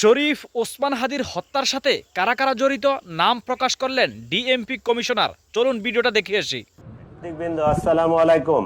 শরীফ ওসমান হাদির হত্যার সাথে কারা কারা জড়িত নাম প্রকাশ করলেন ডিএমপি কমিশনার। চলুন ভিডিওটা দেখে আসি। বৃন্দ আসসালামু আলাইকুম।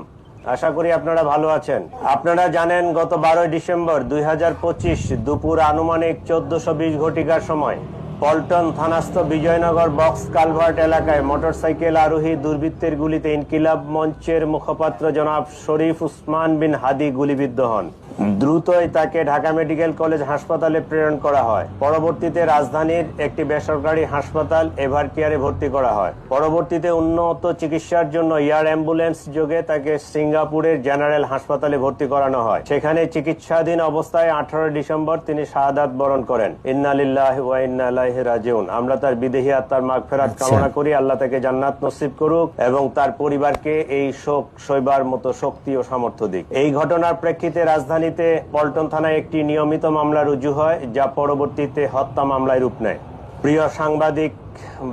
আশা করি আপনারা ভালো আছেন। আপনারা জানেন, গত বারোই ডিসেম্বর দু হাজার পঁচিশ দুপুর আনুমানিক চোদ্দশো বিশ ঘটিকার সময় পল্টন থানাস্থ বিজয়নগর বক্স কালভার্ট এলাকায় মোটরসাইকেল আরোহী দুর্বৃত্তের গুলিতে ইনকিলাব মঞ্চের মুখপাত্র জনাব শরীফ উসমান বিন হাদি গুলিবিদ্ধ হন। দ্রুতই তাকে ঢাকা মেডিকেল কলেজ হাসপাতালে প্রেরণ করা হয়। পরবর্তীতে রাজধানীর একটি বেসরকারি হাসপাতাল এভার কেয়ারে ভর্তি করা হয়। পরবর্তীতে উন্নত চিকিৎসার জন্য এয়ার অ্যাম্বুলেন্স যোগে তাকে সিঙ্গাপুরের জেনারেল হাসপাতালে ভর্তি করানো হয়। সেখানে চিকিৎসাধীন অবস্থায় আঠারো ডিসেম্বর তিনি শাহাদাত বরণ করেন। ইন্নালিল্লাহ ওয়া ইন্না ইলাইহি রাজিউন। আমরা তার বিদেহী আত্মার মাগফিরাত কামনা করি। আল্লাহ তাকে জান্নাত নসিব করুক এবং তার পরিবারকে এই শোক সইবার মতো শক্তি ও সামর্থ্য দিক। এই ঘটনার প্রেক্ষিতে রাজধানীতে পল্টন থানায় একটি নিয়মিত মামলা রুজু হয়, যা পরবর্তীতে হত্যা মামলায় রূপ নেয়। প্রিয় সাংবাদিক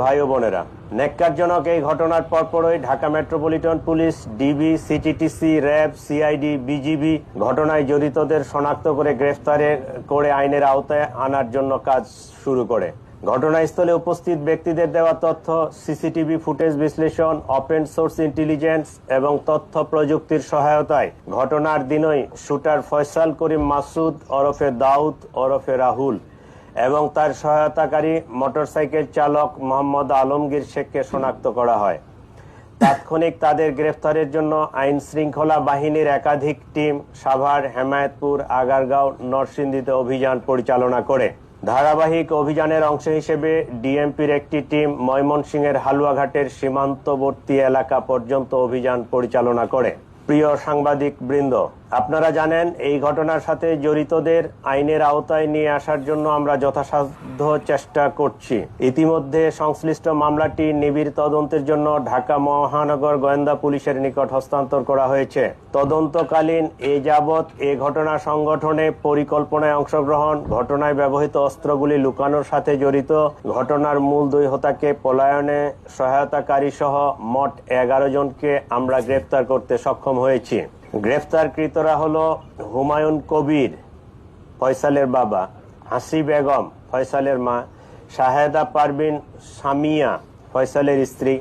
ভাই বোনেরা নেককারজনক এই ঘটনার পরপরই Dhaka metropolitan police, DB, CTTC, RAB, CID, BGB ঘটনায় জড়িতদের শনাক্ত করে গ্রেফতারে করে আইনের আওতায় আনার জন্য কাজ শুরু করে। ঘটনাস্থলে উপস্থিত ব্যক্তিদের দেওয়া তথ্য, সিসিটিভি ফুটেজ বিশ্লেষণ ওপেন সোর্স ইন্টেলিজেন্স এবং তথ্য প্রযুক্তির সহায়তায় ঘটনার দিনই শুটার ফয়সাল করিম মাসুদ, ওরফে দাউদ, ওরফে রাহুল এবং তার সহায়তাকারী মোটরসাইকেল চালক মোহাম্মদ আলমগীর শেখকে শনাক্ত করা হয়। তাৎক্ষণিক তাদের গ্রেফতারের জন্য আইন শৃঙ্খলা বাহিনীর একাধিক টিম সাভার, হেমায়তপুর, আগারগাঁও, নরসিংদীতে অভিযান পরিচালনা করে। ধারাবাহিক অভিযানের অংশ হিসেবে ডিএমপির একটি টিম ময়মনসিংহের হালুয়াঘাটের সীমান্তবর্তী এলাকা পর্যন্ত অভিযান পরিচালনা করে। প্রিয় সাংবাদিক বৃন্দ আপনারা জানেন, এই ঘটনার সাথে জড়িতদের আইনের আওতায় নিয়ে আসার জন্য আমরা যথাসাধ্য চেষ্টা করছি। ইতিমধ্যে সংশ্লিষ্ট মামলাটি নিবিড় তদন্তের জন্য ঢাকা মহানগর গোয়েন্দা পুলিশের নিকট হস্তান্তর করা হয়েছে। তদন্তকালীন এ যাবৎ এ ঘটনা সংগঠনে পরিকল্পনায় অংশগ্রহণ, ঘটনায় ব্যবহৃত অস্ত্রগুলি লুকানোর সাথে জড়িত, ঘটনার মূল দুই হোতাকে পলায়নে সহায়তাকারী সহ মোট এগারো জনকে আমরা গ্রেফতার করতে সক্ষম হয়েছি। গ্রেফতারকৃতরা হলো হুমায়ুন কবির, ফয়সালের বাবা, হাসি বেগম, ফয়সালের মা, শাহেদা পারবিন সামিয়া, ফয়সালের স্ত্রী,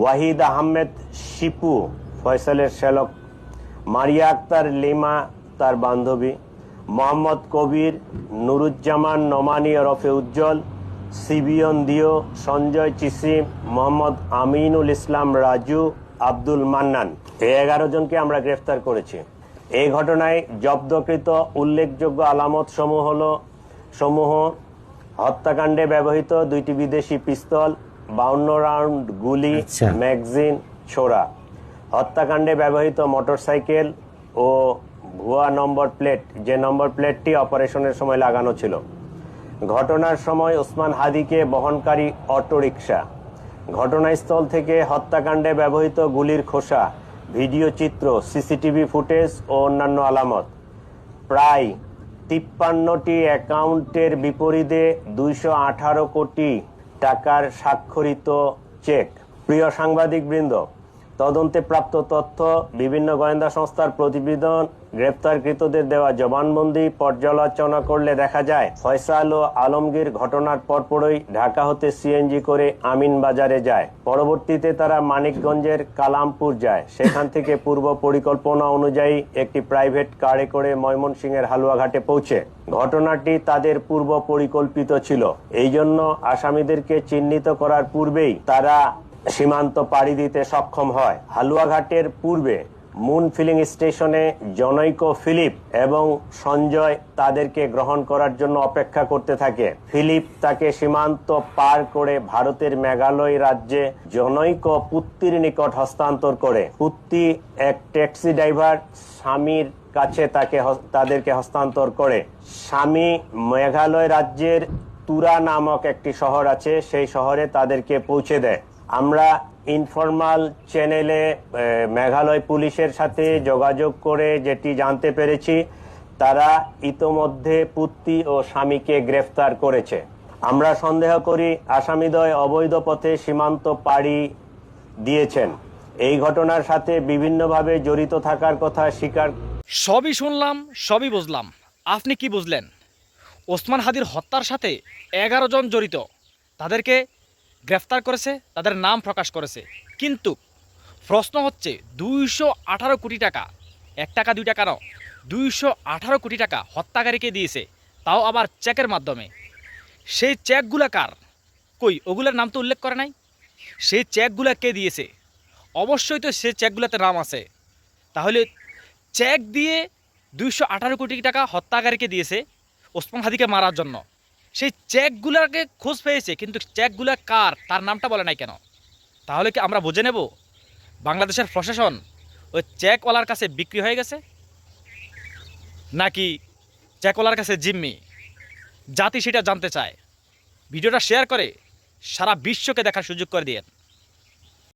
ওয়াহিদ আহমেদ শিপু, ফয়সালের শ্যালক, মারিয়া আক্তার লিমা, তার বান্ধবী, মোহাম্মদ কবির, নুরুজ্জামান নমানি ওরফে উজ্জ্বল, সিবিয়ন দিও, সঞ্জয় চিসিম মোহাম্মদ আমিনুল ইসলাম রাজু আব্দুল মান্নান। এই এগারো জনকে আমরা গ্রেফতার করেছি। এই ঘটনায় জব্দকৃত উল্লেখযোগ্য আলামত সমূহ হল সমূহ হত্যাকাণ্ডে ব্যবহৃত দুইটি বিদেশি পিস্তল বাউন্ন রাউন্ড গুলি আচ্ছা। ম্যাগজিন ছোড়া। হত্যাকাণ্ডে ব্যবহৃত মোটরসাইকেল ও ভুয়া নম্বর প্লেট যে নম্বর প্লেটটি অপারেশনের সময় লাগানো ছিল। ঘটনার সময় ওসমান হাদিকে বহনকারী অটোরিকশা। ঘটনাস্থল থেকে হত্যাকাণ্ডে ব্যবহৃত গুলির খোসা, ভিডিও চিত্র, সিসিটিভি ফুটেজ ও অন্যান্য আলামত। প্রায় তিপ্পান্নটি অ্যাকাউন্টের বিপরীতে দুইশো আঠারো কোটি টাকার স্বাক্ষরিত চেক। প্রিয় সাংবাদিক বৃন্দ তদন্তে প্রাপ্ত তথ্য, বিভিন্ন গোয়েন্দা সংস্থার প্রতিবেদন গ্রেপ্তারকৃতদের দেওয়া জবানবন্দি পর্যালোচনা করলে দেখা যায়, ফয়সাল ও আলমগীর ঘটনার পরপরই ঢাকা হতে সিএনজি করে আমিন বাজারে যায়। পরবর্তীতে তারা মানিকগঞ্জের কালামপুর যায়। সেখান থেকে পূর্ব পরিকল্পনা অনুযায়ী একটি প্রাইভেট কারে করে ময়মনসিংহের হালুয়াঘাটে পৌঁছে। ঘটনাটি তাদের পূর্ব পরিকল্পিত ছিল। এই জন্য আসামিদেরকে চিহ্নিত করার পূর্বেই তারা সীমান্ত পাড়ি দিতে সক্ষম হয়। হালুয়াঘাটের পূর্বে মুন ফিলিং স্টেশনে জনৈক ফিলিপ এবং সঞ্জয় তাদেরকে গ্রহণ করার জন্য অপেক্ষা করতে থাকে। ফিলিপ তাকে সীমান্ত পার করে ভারতের মেঘালয় রাজ্যে জনৈক পুত্তির নিকট হস্তান্তর করে। পুত্তি এক ট্যাক্সি ড্রাইভার স্বামীর কাছে তাকে তাদেরকে হস্তান্তর করে। স্বামী মেঘালয় রাজ্যের তুরা নামক একটি শহর আছে, সেই শহরে তাদেরকে পৌঁছে দেয়। আমরা ইনফরমাল চ্যানেলে মেঘালয় পুলিশের সাথে যোগাযোগ করে যেটি জানতে পেরেছি, তারা ইতোমধ্যে পুত্তি ও স্বামীকে গ্রেফতার করেছে। আমরা সন্দেহ করি আসামিদ্বয় অবৈধ পথে সীমান্ত পাড়ি দিয়েছেন। এই ঘটনার সাথে বিভিন্নভাবে জড়িত থাকার কথা স্বীকার সবই শুনলাম, সবই বুঝলাম। আপনি কি বুঝলেন? ওসমান হাদির হত্যার সাথে এগারো জন জড়িত। তাদেরকে গ্রেফতার করেছে, তাদের নাম প্রকাশ করেছে। কিন্তু প্রশ্ন হচ্ছে, দুইশো আঠারো কোটি টাকা, এক টাকা, দুই টাকা নয়, দুইশো আঠারো কোটি টাকা হত্যাকারীকে দিয়েছে, তাও আবার চেকের মাধ্যমে। সেই চেকগুলা কার? কই, ওগুলোর নাম তো উল্লেখ করে নাই। সেই চেকগুলা কে দিয়েছে? অবশ্যই তো সেই চেকগুলোতে নাম আছে। তাহলে চেক দিয়ে দুইশো আঠারো কোটি টাকা হত্যাকারীকে দিয়েছে ওসমান হাদিকে মারার জন্য। সেই চেকগুলোকে খোঁজ পেয়েছে, কিন্তু চেকগুলো কার, তার নামটা বলে নাই কেন? তাহলে কি আমরা বুঝে নেব? বাংলাদেশের প্রশাসন ওই চেকওয়ালার কাছে বিক্রি হয়ে গেছে? নাকি চেকওয়ালার কাছে জিম্মি? জাতি সেটা জানতে চায়। ভিডিওটা শেয়ার করে সারা বিশ্বকে দেখার সুযোগ করে দিয়েন।